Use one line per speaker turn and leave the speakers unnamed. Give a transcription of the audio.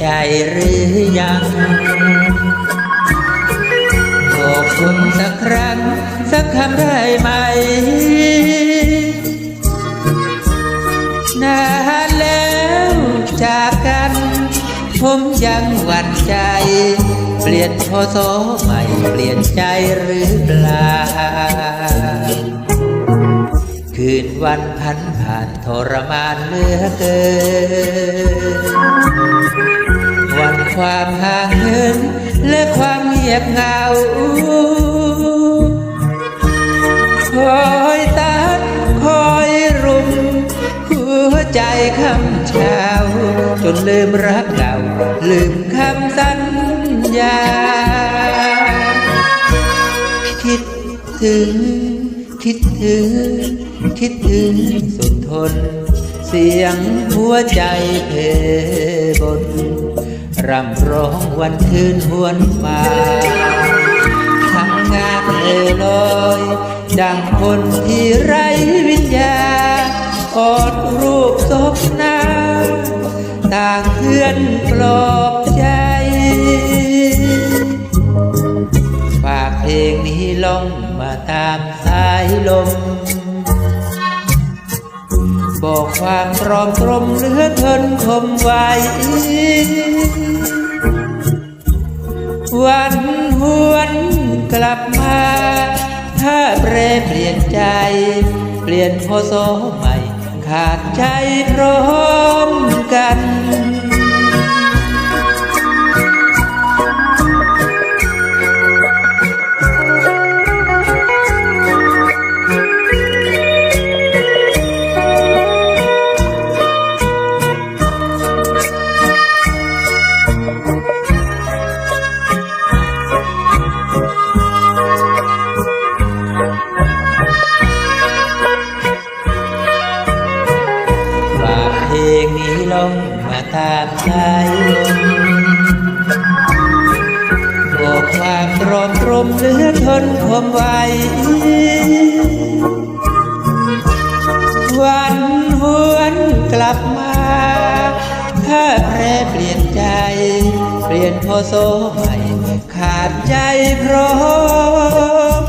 ใจหรือยังบอกคุณสักครั้ง สักคำได้ไหม นานแล้วจากกัน ผมยังหวั่นใจ เปลี่ยนพอโซใหม่เปลี่ยนใจหรือเปล่า คืนวันพันผ่านทรมานเหลือเกิน วันความห่างเหินและความเงียบเหงาคอยตัดคอยรุม หัวใจคำเช้า จนลืมรักเก่า ลืมคำสัญญา คิดถึง คิดถึง คิดถึงสุดทน เสียงหัวใจเพบนรำร้องวันคืนหวนมาทำงานเอ่ลอยดังคนที่ไร้วิญญาอดรูปศพหน้าต่างเพื่อนปลอบใจ เพลงนี้ลงมาตามสายลม บอกความตรอมตรมเหลือทนคมไว้วันหวนกลับมา ถ้าเปรเปลี่ยนใจ เปลี่ยนพอโซใหม่ ขาดใจพร้อมกัน ลงมาตามสายลมบอกความตรอมตรมเหลือทนคมไว้วันหวนกลับมา ถ้าแปรเปลี่ยนใจ เปลี่ยนพอโซใหม่ ขาดใจพร้อม